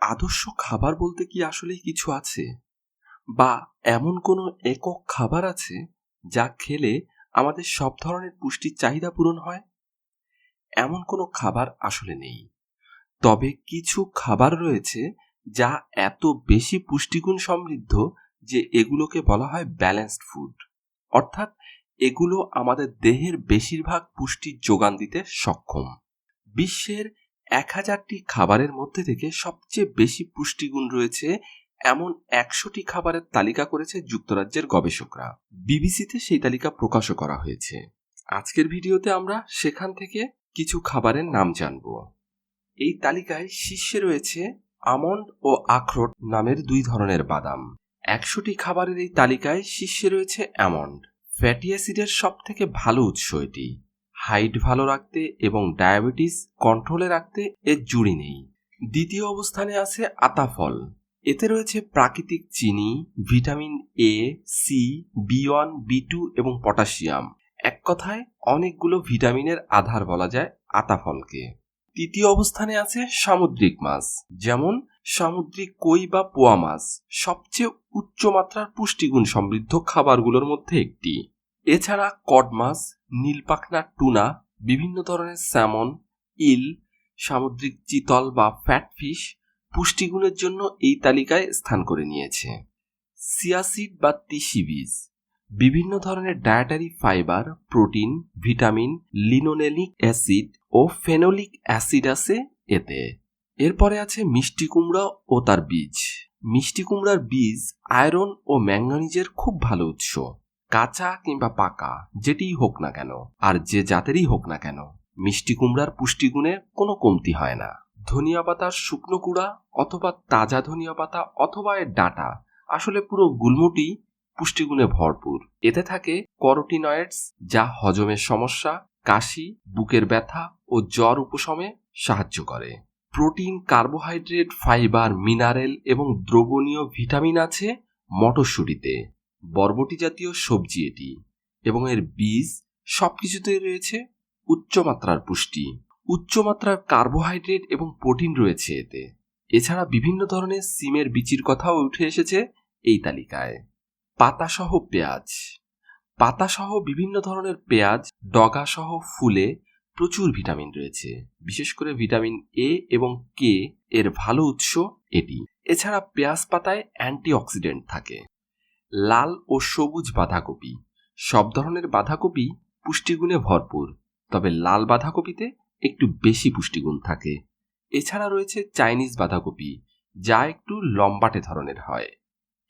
আদর্শ খাবার বলতে কি আসলেই কিছু আছে? বা এমন কোনো একক খাবার আছে যা খেলে আমাদের সব ধরনের পুষ্টির চাহিদা পূরণ হয়? এমন কোনো খাবার আসলে নেই। তবে কিছু খাবার রয়েছে যা এত বেশি পুষ্টিগুণ সমৃদ্ধ যে এগুলোকে বলা হয় ব্যালেন্সড ফুড অর্থাৎ এগুলো আমাদের দেহের বেশিরভাগ পুষ্টির যোগান দিতে সক্ষম। বিশ্বের এক হাজারটি খাবারের মধ্যে থেকে সবচেয়ে বেশি পুষ্টিগুণ রয়েছে এমন একশোটি খাবারের তালিকা করেছে যুক্তরাজ্যের গবেষকরা। বিবিসিতে সেই তালিকা প্রকাশও করা হয়েছে। আজকের ভিডিওতে আমরা সেখান থেকে কিছু খাবারের নাম জানব। এই তালিকায় শীর্ষে রয়েছে আমন্ড ও আখরোট নামের দুই ধরনের বাদাম। একশোটি খাবারের এই তালিকায় শীর্ষে রয়েছে অ্যামন্ড ফ্যাটি অ্যাসিডের সব থেকে ভালো উৎস এটি। হাইট ভালো রাখতে এবং ডায়াবেটিস কন্ট্রোলে রাখতে এর জুড়ি নেই। দ্বিতীয় অবস্থানে আছে আতাফল। এতে রয়েছে প্রাকৃতিক চিনি, vitamin A C B one B two এবং পটাশিয়াম। এক কথায়, অনেকগুলো ভিটামিনের আধার বলা যায় আতাফলকে। তৃতীয় অবস্থানে আছে সামুদ্রিক মাছ, যেমন সামুদ্রিক কই বা পোয়া মাছ, সবচেয়ে উচ্চমাত্রার পুষ্টিগুণ সমৃদ্ধ খাবারগুলোর মধ্যে একটি। এছাড়া কড মাছ নীলপাখনা টুনা, বিভিন্ন ধরনের স্যামন, ইল, সামুদ্রিক চিতল বা ফ্যাট ফিশ পুষ্টিগুণের জন্য এই তালিকায় স্থান করে নিয়েছে। সিয়াসিড বা তিসি বীজ, বিভিন্ন ধরনের dietary fibre, protein, vitamin, linolenic acid ও ফেনোলিক অ্যাসিড আছে এতে। এরপরে আছে মিষ্টি কুমড়া ও তার বীজ। মিষ্টি কুমড়ার বীজ আয়রন ও ম্যাঙ্গানিজের খুব ভালো উৎস। কাঁচা কিংবা পাকা, যেটিই হোক না কেন, আর যে জাতেরই হোক না কেন, মিষ্টি কুমড়ার পুষ্টিগুণে কোনো কমতি হয় না। ধনিয়া পাতার শুকনো কুড়া, অথবা তাজা ধনিয়া পাতা, অথবা এর ডাটা, আসলে পুরো গুলমুটি পুষ্টিগুণে ভরপুর। এতে থাকে করোটিনয়েডস, যা হজমের সমস্যা, কাশি, বুকের ব্যথা ও জ্বর উপশমে সাহায্য করে। প্রোটিন, কার্বোহাইড্রেট, ফাইবার, মিনারেল এবং দ্রবণীয় ভিটামিন আছে মটরশুঁটিতে। বরবটি জাতীয় সবজি এটি এবং এর বীজ সবকিছুতেই রয়েছে উচ্চমাত্রার পুষ্টি। উচ্চমাত্রার কার্বোহাইড্রেট এবং প্রোটিন রয়েছে এতে। এছাড়া বিভিন্ন ধরনের সিমের বিচির কথাও উঠে এসেছে এই তালিকায়। পাতাসহ পেঁয়াজ। পাতাসহ বিভিন্ন ধরনের পেঁয়াজ, ডগাসহ ফুলে প্রচুর ভিটামিন রয়েছে। বিশেষ করে ভিটামিন এ এবং কে এর ভালো উৎস এটি। এছাড়া পেঁয়াজ পাতায় অ্যান্টিঅক্সিডেন্ট থাকে। লাল ও সবুজ বাঁধাকপি। সব ধরনের বাঁধাকপি পুষ্টিগুণে ভরপুর, তবে লাল বাঁধাকপিতে একটু বেশি পুষ্টিগুণ থাকে। এছাড়া রয়েছে চাইনিজ বাঁধাকপি, যা একটু লম্বাটে ধরনের হয়।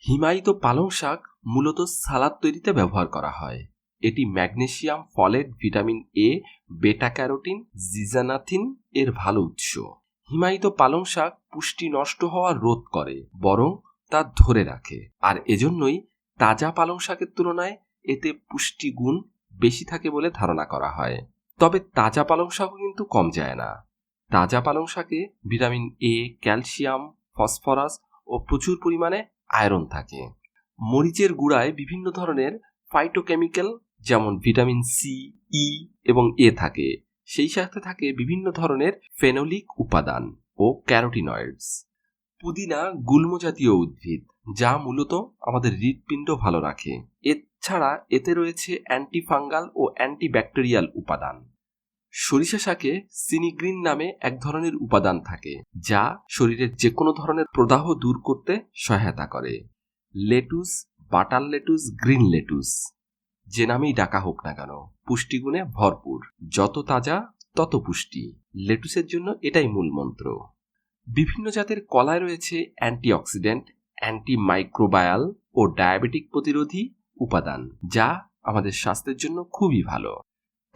হিমায়িত পালং শাক মূলত সালাদ তৈরিতে ব্যবহার করা হয়। এটি ম্যাগনেশিয়াম ফলেট, ভিটামিন এ, বেটা ক্যারোটিন, জিজানাথিন এর ভালো উৎস। হিমায়িত পালং শাক পুষ্টি নষ্ট হওয়া রোধ করে, বরং তা ধরে রাখে। আর এজন্যই তাজা পালং শাকের তুলনায় এতে পুষ্টিগুণ বেশি থাকে বলে ধারণা করা হয়। তবে তাজা পালং শাকও কিন্তু কম যায় না। তাজা পালং শাকে ভিটামিন এ ক্যালসিয়াম, ফসফরাস ও প্রচুর পরিমাণে আয়রন থাকে। মরিচের গুঁড়ায় বিভিন্ন ধরনের ফাইটোকেমিক্যাল যেমন ভিটামিন সি ই এবং এ থাকে। সেই সাথে থাকে বিভিন্ন ধরনের ফেনোলিক উপাদান ও ক্যারোটিনয়েডস পুদিনা গুল্ম জাতীয় উদ্ভিদ। যা মূলত আমাদের হৃৎপিণ্ড ভালো রাখে। এছাড়া এতে রয়েছে অ্যান্টিফাঙ্গাল ও অ্যান্টিব্যাকটেরিয়াল উপাদান। সরিষা শাকে সিনিগ্রিন নামে এক ধরনের উপাদান থাকে, যা শরীরের যে কোনো ধরনের প্রদাহ দূর করতে সহায়তা করে। Lettuce, butter lettuce, green lettuce, যে নামেই ডাকা হোক না কেন, পুষ্টিগুণে ভরপুর। যত তাজা, তত পুষ্টি। লেটুসের জন্য এটাই মূল মন্ত্র। বিভিন্ন জাতের কলায় রয়েছে অ্যান্টিঅক্সিডেন্ট অ্যান্টি মাইক্রোবায়াল ও ডায়াবেটিক প্রতিরোধী উপাদান, যা আমাদের স্বাস্থ্যের জন্য খুবই ভালো।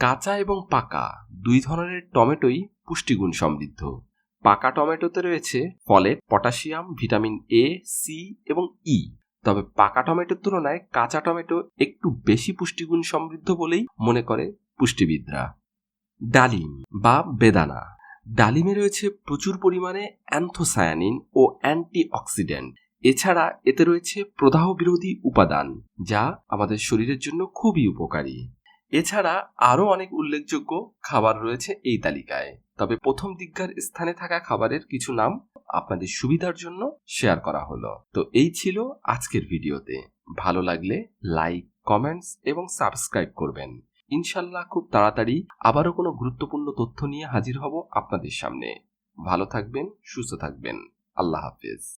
কাঁচা এবং পাকা দুই ধরনের টমেটোই পুষ্টিগুণ সমৃদ্ধ। পাকা টমেটোতে রয়েছে folate, potassium, vitamin A C এবং ই তবে পাকা টমেটোর তুলনায় কাঁচা টমেটো একটু বেশি পুষ্টিগুণ সমৃদ্ধ বলেই মনে করে পুষ্টিবিদরা। ডালিম বা বেদানা। ডালিমে রয়েছে প্রচুর পরিমাণে অ্যান্থোসায়ানিন ও অ্যান্টিঅক্সিডেন্ট। এছাড়া এতে রয়েছে প্রদাহ বিরোধী উপাদান, যা আমাদের শরীরের জন্য খুবই উপকারী। এছাড়া আরও অনেক উল্লেখযোগ্য খাবার রয়েছে এই তালিকায়। তবে প্রথম দিককার স্থানে থাকা খাবারের কিছু নাম আপনাদের সুবিধার জন্য শেয়ার করা হলো। তো এই ছিল আজকের ভিডিওতে। ভালো লাগলে লাইক, কমেন্টস এবং সাবস্ক্রাইব করবেন। ইনশাল্লাহ খুব তাড়াতাড়ি আবারও কোনো গুরুত্বপূর্ণ তথ্য নিয়ে হাজির হব আপনাদের সামনে। ভালো থাকবেন, সুস্থ থাকবেন। আল্লাহ হাফিজ।